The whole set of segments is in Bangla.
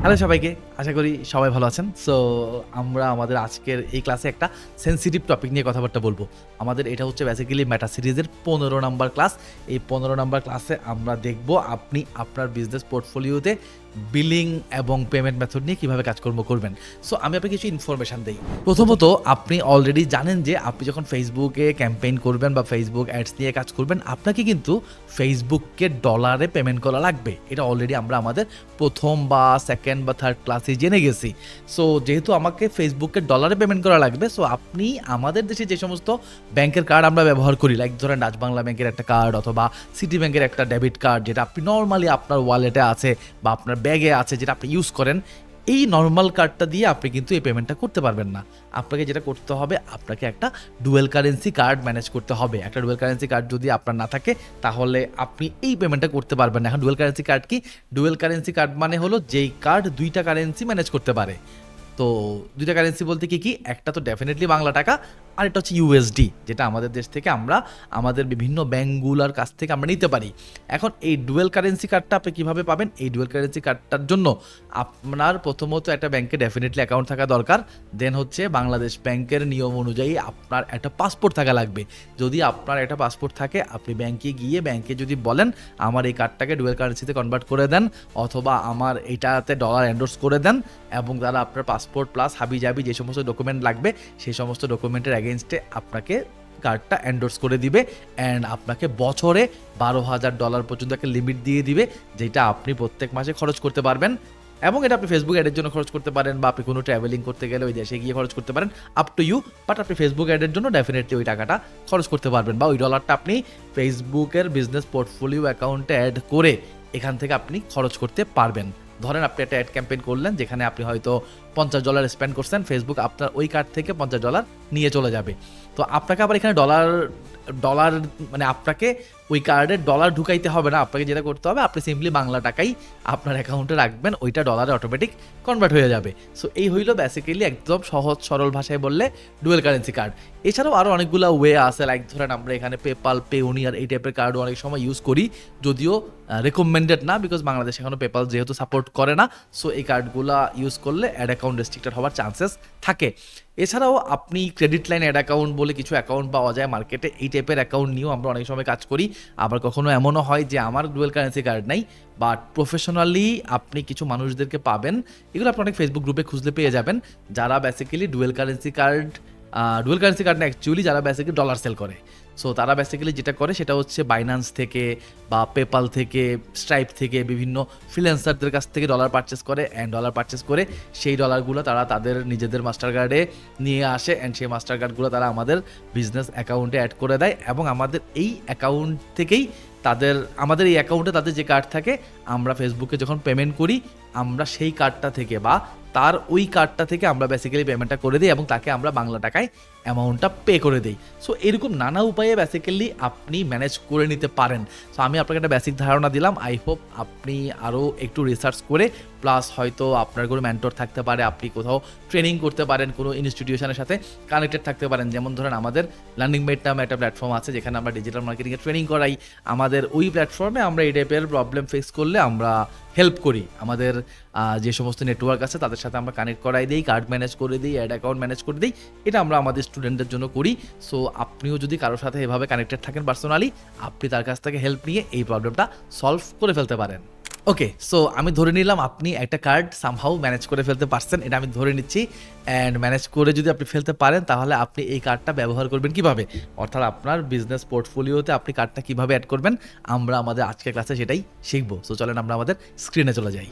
হ্যালো সবাইকে। আশা করি সবাই ভালো আছেন। সো আমরা আমাদের আজকের এই ক্লাসে একটা সেন্সিটিভ টপিক নিয়ে কথাবার্তা বলব। আমাদের এটা হচ্ছে বেসিক্যালি ম্যাটা সিরিজের পনেরো নাম্বার ক্লাস এই পনেরো নাম্বার ক্লাসে আমরা দেখব আপনি আপনার বিজনেস পোর্টফোলিওতে বিলিং এবং পেমেন্ট মেথড নিয়ে কীভাবে কাজকর্ম করবেন। সো আমি আপনাকে কিছু ইনফরমেশন দিই। প্রথমত, আপনি অলরেডি জানেন যে আপনি যখন ফেসবুকে ক্যাম্পেইন করবেন বা ফেসবুক অ্যাডস নিয়ে কাজ করবেন, আপনাকে কিন্তু ফেসবুককে ডলারে পেমেন্ট করা লাগবে। এটা অলরেডি আমরা আমাদের প্রথম বা সেকেন্ড বা থার্ড ক্লাসে জেনে গেছি। সো যেহেতু আমাকে ফেসবুকের ডলারে পেমেন্ট করা লাগবে সো আপনি আমাদের দেশে যে সমস্ত ব্যাংকের কার্ড আমরা ব্যবহার করি লাইক ধরেন বাংলা ব্যাংকের একটা কার্ড অথবা সিটি ব্যাংকের একটা ডেবিট কার্ড যেটা আপনি নর্মালি আপনার ওয়ালেটে আছে বা আপনার ব্যাগে আছে, যেটা আপনি ইউজ করেন এই নর্মাল কার্ডটা দিয়ে আপনি কিন্তু এই পেমেন্টটা করতে পারবেন না। আপনাকে যেটা করতে হবে, আপনাকে একটা ডুয়েল কারেন্সি কার্ড ম্যানেজ করতে হবে। একটা ডুয়েল কারেন্সি কার্ড যদি আপনার না থাকে, তাহলে আপনি এই পেমেন্টটা করতে পারবেন না। এখন ডুয়েল কারেন্সি কার্ড কি? ডুয়েল কারেন্সি কার্ড মানে হলো যেই কার্ড দুইটা কারেন্সি ম্যানেজ করতে পারে। তো দুইটা কারেন্সি বলতে কি কি? একটা তো ডেফিনেটলি বাংলা টাকা আর এটা হচ্ছে ইউএসডি যেটা আমাদের দেশ থেকে আমরা আমাদের বিভিন্ন ব্যাঙ্কগুলোর কাছ থেকে আমরা নিতে পারি। এখন এই ডুয়েল কারেন্সি কার্ডটা আপনি কীভাবে পাবেন? এই ডুয়েল কারেন্সি কার্ডটার জন্য আপনার প্রথমত একটা ব্যাংকে ডেফিনেটলি অ্যাকাউন্ট থাকা দরকার। দেন হচ্ছে বাংলাদেশ ব্যাংকের নিয়ম অনুযায়ী আপনার একটা পাসপোর্ট থাকা লাগবে। যদি আপনার একটা পাসপোর্ট থাকে, আপনি ব্যাংকে গিয়ে ব্যাংকে যদি বলেন, আমার এই কার্ডটাকে ডুয়েল কারেন্সিতে কনভার্ট করে দেন, অথবা আমার এটাতে ডলার এন্ডোর্স করে দেন, এবং তারা আপনার পাসপোর্ট প্লাস হাবি জাবি যে সমস্ত ডকুমেন্ট লাগবে, সেই সমস্ত ডকুমেন্টের অ্যাগেনস্টে আপনাকে কার্ডটা এন্ডোর্স করে দিবে অ্যান্ড আপনাকে বছরে বারো হাজার ডলার পর্যন্ত একটা লিমিট দিয়ে দিবে, যেটা আপনি প্রত্যেক মাসে খরচ করতে পারবেন। এবং এটা আপনি ফেসবুক অ্যাডের জন্য খরচ করতে পারেন বা আপনি কোনো ট্রাভেলিং করতে গেলে ওই দেশে গিয়ে খরচ করতে পারেন আপ টু ইউ বাট আপনি ফেসবুক অ্যাডের জন্য ডেফিনেটলি ওই টাকাটা খরচ করতে পারবেন বা ওই ডলারটা আপনি ফেসবুকের বিজনেস পোর্টফোলিও অ্যাকাউন্টে অ্যাড করে এখান থেকে আপনি খরচ করতে পারবেন। ধরেন আপনি একটা অ্যাড ক্যাম্পেইন করলেন, যেখানে আপনি হয়তো পঞ্চাশ ডলার স্পেন্ড করছেন ফেসবুক আপনার ওই কার্ড থেকে পঞ্চাশ ডলার নিয়ে চলে যাবে। তো আপনাকে আবার এখানে ডলার ডলার মানে আপনাকে ওই কার্ডের ডলার ঢুকাইতে হবে না। আপনাকে যেটা করতে হবে, আপনি সিম্পলি বাংলা টাকাই আপনার অ্যাকাউন্টে রাখবেন, ওইটা ডলারে অটোমেটিক কনভার্ট হয়ে যাবে। সো এই হইল বেসিক্যালি একদম সহজ, সরল ভাষায় বললে ডুয়েল কারেন্সি কার্ড এছাড়াও আরও অনেকগুলো ওয়ে আছে লাইক ধরেন আমরা এখানে পেপাল পে উনিয়ার এই টাইপের কার্ডও অনেক সময় ইউজ করি, যদিও রেকমেন্ডেড না বিকজ বাংলাদেশ এখনও পেপাল যেহেতু সাপোর্ট করে না। সো এই কার্ডগুলো ইউজ করলে অ্যাড অ্যাকাউন্ট রেস্ট্রিক্টেড হওয়ার চান্সেস থাকে। এছাড়াও আপনি ক্রেডিট লাইন অ্যাড অ্যাকাউন্ট বলে কিছু অ্যাকাউন্ট পাওয়া যায় মার্কেটে এই টাইপের অ্যাকাউন্ট নিয়েও আমরা অনেক সময় কাজ করি। আবার কখনো এমনও হয় যে আমার ডুয়েল কারেন্সি কার্ড নাই বাট প্রফেশনালি আপনি কিছু মানুষদেরকে পাবেন। এগুলো আপনি অনেক ফেসবুক গ্রুপে খুঁজলে পেয়ে যাবেন, যারা basically dual currency card dual currency card না অ্যাকচুয়ালি যারা বেসিক্যালি ডলার সেল করে। সো তারা বেসিক্যালি যেটা করে, সেটা হচ্ছে বাইন্যান্স থেকে বা পেপাল থেকে স্ট্রাইপ থেকে, বিভিন্ন ফ্রিল্যান্সারদের কাছ থেকে ডলার পারচেস করে অ্যান্ড ডলার পারচেস করে সেই ডলারগুলো তারা তাদের নিজেদের মাস্টার কার্ডে নিয়ে আসে অ্যান্ড সেই মাস্টার কার্ডগুলো তারা আমাদের বিজনেস অ্যাকাউন্টে অ্যাড করে দেয় এবং আমাদের এই অ্যাকাউন্ট থেকেই তাদের, আমাদের এই অ্যাকাউন্টে তাদের যে কার্ড থাকে, আমরা ফেসবুকে যখন পেমেন্ট করি, আমরা সেই কার্ডটা থেকে বা তার ওই কার্ডটা থেকে আমরা বেসিক্যালি পেমেন্টটা করে দিই এবং তাকে আমরা বাংলা টাকায় অ্যামাউন্টটা পে করে দিই। সো এরকম নানা উপায়ে বেসিক্যালি আপনি ম্যানেজ করে নিতে পারেন। সো আমি আপনাকে একটা বেসিক ধারণা দিলাম। আই হোপ আপনি আরও একটু রিসার্চ করে প্লাস হয়তো আপনার কোনো মেন্টর থাকতে পারে, আপনি কোথাও ট্রেনিং করতে পারেন, কোনো ইনস্টিটিউশনের সাথে কানেক্টেড থাকতে পারেন। যেমন ধরেন আমাদের লার্নিং মেট নামে একটা প্ল্যাটফর্ম আছে, যেখানে আমরা ডিজিটাল মার্কেটিংয়ের ট্রেনিং করাই। আমাদের ওই প্ল্যাটফর্মে আমরা এই টাইপের প্রবলেম ফেস করলে আমরা হেল্প করি। আমাদের যে সমস্ত নেটওয়ার্ক আছে, তাদের সাথে আমরা কানেক্ট করাই দিই কার্ড ম্যানেজ করে দিই অ্যাড অ্যাকাউন্ট ম্যানেজ করে দিই, এটা আমরা আমাদের স্টুডেন্টদের জন্য করি। সো আপনিও যদি কারোর সাথে এভাবে কানেক্টেড থাকেন পার্সোনালি আপনি তার কাছ থেকে হেল্প নিয়ে এই প্রবলেমটা সলভ করে ফেলতে পারেন। ওকে সো আমি ধরে নিলাম আপনি একটা কার্ড সামহাউ ম্যানেজ করে ফেলতে পারছেন, এটা আমি ধরে নিচ্ছি। অ্যান্ড ম্যানেজ করে যদি আপনি ফেলতে পারেন, তাহলে আপনি এই কার্ডটা ব্যবহার করবেন কীভাবে? অর্থাৎ আপনার বিজনেস পোর্টফোলিওতে আপনি কার্ডটা কীভাবে অ্যাড করবেন, আমরা আমাদের আজকের ক্লাসে সেটাই শিখব। সো চলেন আমরা আমাদের স্ক্রিনে চলে যাই।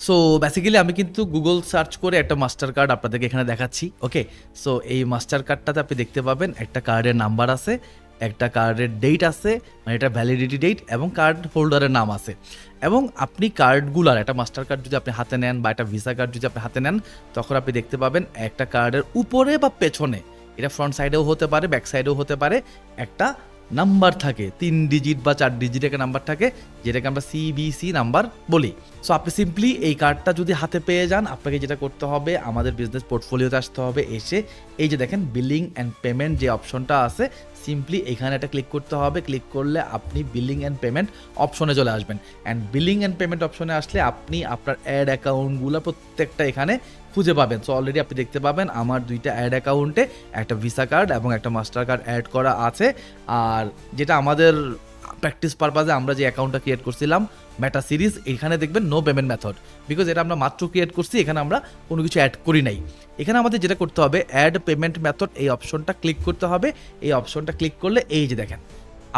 সো বেসিক্যালি আমি কিন্তু গুগল সার্চ করে একটা মাস্টার কার্ড আপনাদেরকে এখানে দেখাচ্ছি ওকে সো এই মাস্টার কার্ডটাতে আপনি দেখতে পাবেন একটা কার্ডের নাম্বার আছে, একটা কার্ডের ডেট আছে মানে এটা ভ্যালিডিটি ডেট এবং কার্ড হোল্ডারের নাম আছে। এবং আপনি কার্ডগুলার একটা মাস্টার কার্ড যদি আপনি হাতে নেন বা একটা ভিসা কার্ড যদি আপনি হাতে নেন, তখন আপনি দেখতে পাবেন একটা কার্ডের উপরে বা পেছনে, এটা ফ্রন্ট সাইডেও হতে পারে ব্যাক সাইডেও হতে পারে, একটা নাম্বার থাকে, তিন ডিজিট বা চার ডিজিট একটা নাম্বার থাকে, যেটাকে আমরা সিবিসি নাম্বার বলি। সো আপনি সিম্পলি এই কার্ডটা যদি হাতে পেয়ে যান, আপনাকে যেটা করতে হবে, আমাদের বিজনেস পোর্টফোলিওতে আসতে হবে, এসে এই যে দেখেন বিলিং অ্যান্ড পেমেন্ট যে অপশনটা আছে সিম্পলি এখানে একটা ক্লিক করতে হবে। ক্লিক করলে আপনি বিলিং অ্যান্ড পেমেন্ট অপশনে চলে আসবেন। অ্যান্ড বিলিং অ্যান্ড পেমেন্ট অপশনে আসলে আপনি আপনার অ্যাড অ্যাকাউন্টগুলো প্রত্যেকটা এখানে খুঁজে পাবেন। সো অলরেডি আপনি দেখতে পাবেন আমার দুইটা অ্যাড অ্যাকাউন্টে একটা ভিসা কার্ড এবং একটা মাস্টার কার্ড অ্যাড করা আছে। আর যেটা আমাদের প্র্যাকটিস পারপাজে আমরা যে অ্যাকাউন্টটা ক্রিয়েট করছিলাম মেটা সিরিজ এখানে দেখবেন নো পেমেন্ট মেথড বিকজ এটা আমরা মাত্র ক্রিয়েট করছি, এখানে আমরা কোনো কিছু অ্যাড করি নাই। এখানে আমাদের যেটা করতে হবে অ্যাড পেমেন্ট মেথড এই অপশনটা ক্লিক করতে হবে। এই অপশনটা ক্লিক করলে এই যে দেখেন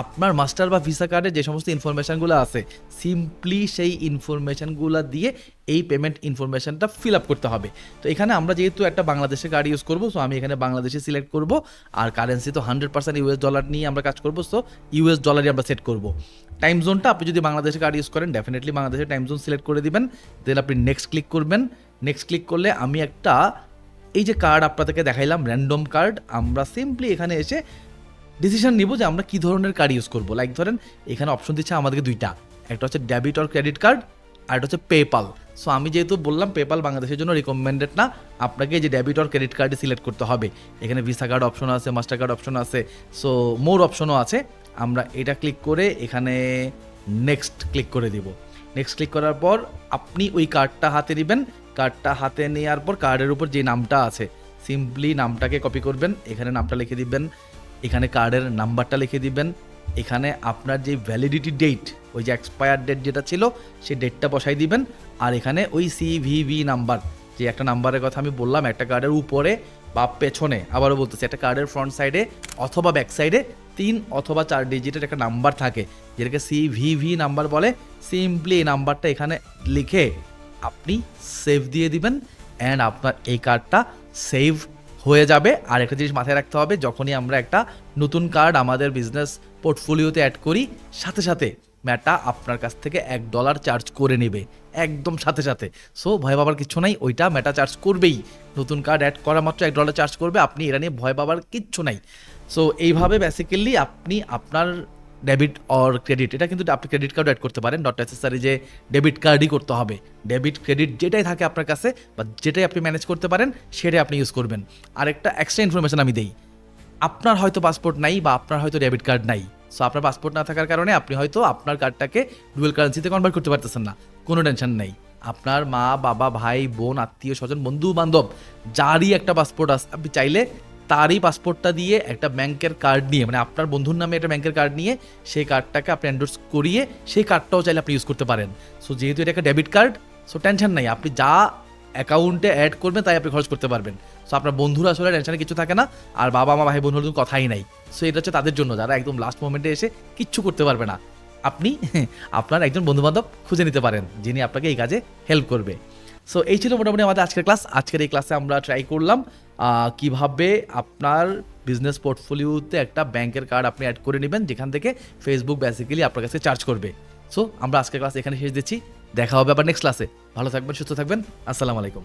আপনার মাস্টার বা ভিসা কার্ডে যে সমস্ত ইনফরমেশানগুলো আছে সিম্পলি সেই ইনফরমেশানগুলো দিয়ে এই পেমেন্ট ইনফরমেশানটা ফিল আপ করতে হবে। তো এখানে আমরা যেহেতু একটা বাংলাদেশের কার্ড ইউজ করব সো আমি এখানে বাংলাদেশে সিলেক্ট করব, আর কারেন্সি তো হান্ড্রেড পার্সেন্ট ইউএস ডলার নিয়ে আমরা কাজ করব সো ইউএস ডলারই আমরা সেট করব। টাইম জোনটা আপনি যদি বাংলাদেশের কার্ড ইউজ করেন ডেফিনেটলি বাংলাদেশের টাইম জোন সিলেক্ট করে দিবেন দেন আপনি নেক্সট ক্লিক করবেন। নেক্সট ক্লিক করলে আমি একটা, এই যে কার্ড আপনাদেরকে দেখাইলাম র্যান্ডম কার্ড আমরা সিম্পলি এখানে এসে ডিসিশন নিব যে আমরা কি ধরনের কার্ড ইউজ করব। লাইক ধরেন, এখানে অপশন দিচ্ছে আমাদেরকে দুইটা। একটা হচ্ছে ডেবিট অর ক্রেডিট কার্ড আর একটা হচ্ছে পেপাল সো আমি যেহেতু বললাম পেপাল বাংলাদেশের জন্য রিকমেন্ডেড না, আপনাকে যে ডেবিট অর ক্রেডিট কার্ডে সিলেক্ট করতে হবে। এখানে ভিসা কার্ড অপশন আছে মাস্টার কার্ড অপশন আছে সো মোর অপশনও আছে। আমরা এটা ক্লিক করে এখানে নেক্সট ক্লিক করে দিব। নেক্সট ক্লিক করার পর আপনি ওই কার্ডটা হাতে নেবেন। কার্ডটা হাতে নেওয়ার পর কার্ডের উপর যে নামটা আছে সিম্পলি নামটাকে কপি করবেন। এখানে নামটা লিখে দিবেন। এখানে কার্ডের নাম্বারটা লিখে দিবেন। এখানে আপনার যে ভ্যালিডিটি ডেট ওই যে এক্সপায়ার ডেট যেটা ছিল, সেই ডেটটা বসাই দিবেন। আর এখানে ওই সিভিভি নাম্বার যে একটা নাম্বারের কথা আমি বললাম, একটা কার্ডের উপরে বা পেছনে, আবারও বলতেছি, একটা কার্ডের ফ্রন্ট সাইডে অথবা ব্যাক সাইডে তিন অথবা চার ডিজিটের একটা নাম্বার থাকে, যেটাকে সিভিভি নাম্বার বলে। সিম্পলি এই নাম্বারটা এখানে লিখে আপনি সেভ দিয়ে দিবেন অ্যান্ড আপনার এই কার্ডটা সেভ হয়ে যাবে। আর একটা জিনিস মাথায় রাখতে হবে, যখনই আমরা একটা নতুন কার্ড আমাদের বিজনেস পোর্টফোলিওতে অ্যাড করি, সাথে সাথে ম্যাটা আপনার কাছ থেকে এক ডলার চার্জ করে নেবে, একদম সাথে সাথে। সো ভয় পাবার কিছু নাই, ওইটা ম্যাটা চার্জ করবেই। নতুন কার্ড অ্যাড করা মাত্র এক ডলার চার্জ করবে, আপনি এটা নিয়ে ভয় পাবার কিচ্ছু নাই। সো এইভাবে বেসিক্যালি আপনি আপনার ডেবিট অর ক্রেডিট এটা কিন্তু আপনি ক্রেডিট কার্ড অ্যাড করতে পারেন নট নেসেসারি যে ডেবিট কার্ডই করতে হবে। ডেবিট ক্রেডিট যেটাই থাকে আপনার কাছে বা যেটাই আপনি ম্যানেজ করতে পারেন, সেটাই আপনি ইউজ করবেন। আরেকটা এক্সট্রা ইনফরমেশন আমি দিই। আপনার হয়তো পাসপোর্ট নাই বা আপনার হয়তো ডেবিট কার্ড নাই। সো আপনার পাসপোর্ট না থাকার কারণে আপনি হয়তো আপনার কার্ডটাকে ডুয়েল কারেন্সিতে কনভার্ট করতে পারতেছেন না। কোনো টেনশন নেই। আপনার মা, বাবা, ভাই, বোন, আত্মীয়, স্বজন বন্ধু বান্ধব যারই একটা পাসপোর্ট আছে আপনি চাইলে তারই পাসপোর্টটা দিয়ে একটা ব্যাংকের কার্ড নিয়ে মানে আপনার বন্ধুর নামে একটা ব্যাংকের কার্ড নিয়ে সেই কার্ডটাকে আপনি এন্ডোর্স করিয়ে সেই কার্ডটাও চাইলে আপনি ইউজ করতে পারেন। সো যেহেতু এটা একটা ডেবিট কার্ড সো টেনশন নাই। আপনি যা অ্যাকাউন্টে অ্যাড করবেন, তাই আপনি খরচ করতে পারবেন। সো আপনার বন্ধুরা আসলে টেনশনে কিছু থাকে না, আর বাবা মা ভাই বোন হলে কথাই নাই। সো এটা হচ্ছে তাদের জন্য, যারা একদম লাস্ট মোমেন্টে এসে কিচ্ছু করতে পারবে না। আপনি, আপনার একজন বন্ধু বান্ধব খুঁজে নিতে পারেন, যিনি আপনাকে এই কাজে হেল্প করবে। সো এই ছিল মোটামুটি আমাদের আজকের ক্লাস আজকের এই ক্লাসে আমরা ট্রাই করলাম কীভাবে আপনার বিজনেস পোর্টফোলিওতে একটা ব্যাংকের কার্ড আপনি অ্যাড করে নেবেন, যেখান থেকে ফেসবুক বেসিক্যালি আপনার কাছে চার্জ করবে। সো আমরা আজকের ক্লাস এখানে শেষ দিচ্ছি। দেখা হবে আবার নেক্সট ক্লাসে ভালো থাকবেন, সুস্থ থাকবেন। আসসালামু আলাইকুম।